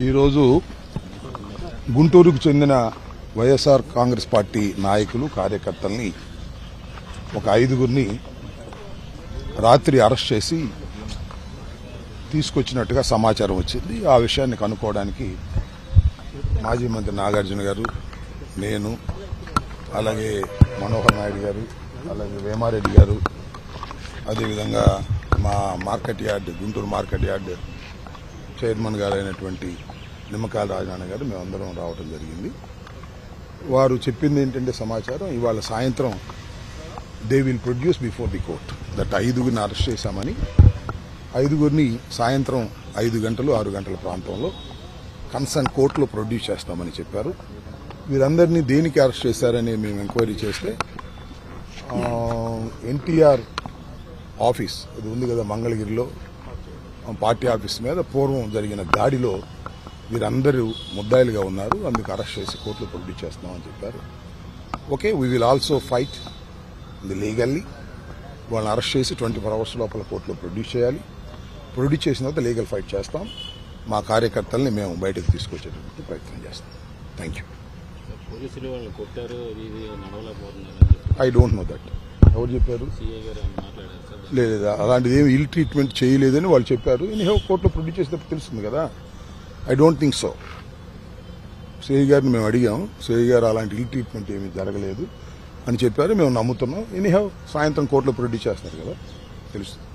ఈరోజు గుంటూరుకు చెందిన వైఎస్ఆర్ కాంగ్రెస్ పార్టీ నాయకులు కార్యకర్తల్ని ఒక ఐదుగురిని రాత్రి అరెస్ట్ చేసి తీసుకొచ్చినట్టుగా సమాచారం వచ్చింది. ఆ విషయాన్ని కనుక్కోవడానికి మాజీ మంత్రి నాగార్జున గారు నేను అలాగే మనోహర్ నాయుడు గారు అలాగే వేమారెడ్డి గారు అదేవిధంగా మా market yard Guntur market yard chairman గారు అయినటువంటి రాజనాన్న గారు మేమందరం రావడం జరిగింది. వారు చెప్పింది ఏంటంటే సమాచారం ఇవాళ సాయంత్రం they will produce before the court that ఐదుగురిని అరెస్ట్ చేశామని ఐదుగురిని సాయంత్రం ఐదు గంటలు ఆరు గంటల ప్రాంతంలో కన్సర్న్ కోర్టులో ప్రొడ్యూస్ చేస్తామని చెప్పారు. వీరందరినీ దేనికి అరెస్ట్ చేశారని మేము ఎంక్వైరీ చేస్తే ఎన్టీఆర్ ఆఫీస్ అది ఉంది కదా మంగళగిరిలో పార్టీ ఆఫీస్ మీద పూర్వం జరిగిన దాడిలో వీరందరూ ముద్దాయిలుగా ఉన్నారు. అందుకు అరెస్ట్ చేసి కోర్టులో ప్రొడ్యూస్ చేస్తున్నామని చెప్పారు. Okay we will also fight the legally వాళ్ళని అరెస్ట్ చేసి ట్వంటీ ఫోర్ అవర్స్ లోపల కోర్టులో ప్రొడ్యూస్ చేయాలి. ప్రొడ్యూస్ చేసిన తర్వాత లీగల్ ఫైట్ చేస్తాం. మా కార్యకర్తల్ని మేము బయటకు తీసుకొచ్చేటటువంటి ప్రయత్నం చేస్తాం. థ్యాంక్ యూ ఇది ఐ డోంట్ నో దట్ ఎవరు చెప్పారు? లేదా అలాంటిది ఏమి ఇల్ ట్రీట్మెంట్ చేయలేదని వాళ్ళు చెప్పారు. ఎనీహో కోర్టులో ప్రొడ్యూస్ చేసేటప్పుడు తెలుస్తుంది కదా. I don't think so CI గారిని మేము అడిగాం. సిఐ గారు అలాంటి ఇల్ ట్రీట్మెంట్ ఏమీ జరగలేదు అని చెప్పారు. మేము నమ్ముతున్నాం. ఎనీహో సాయంత్రం కోర్టులో ప్రొడ్యూస్ చేస్తున్నారు కదా. తెలుస్తుంది.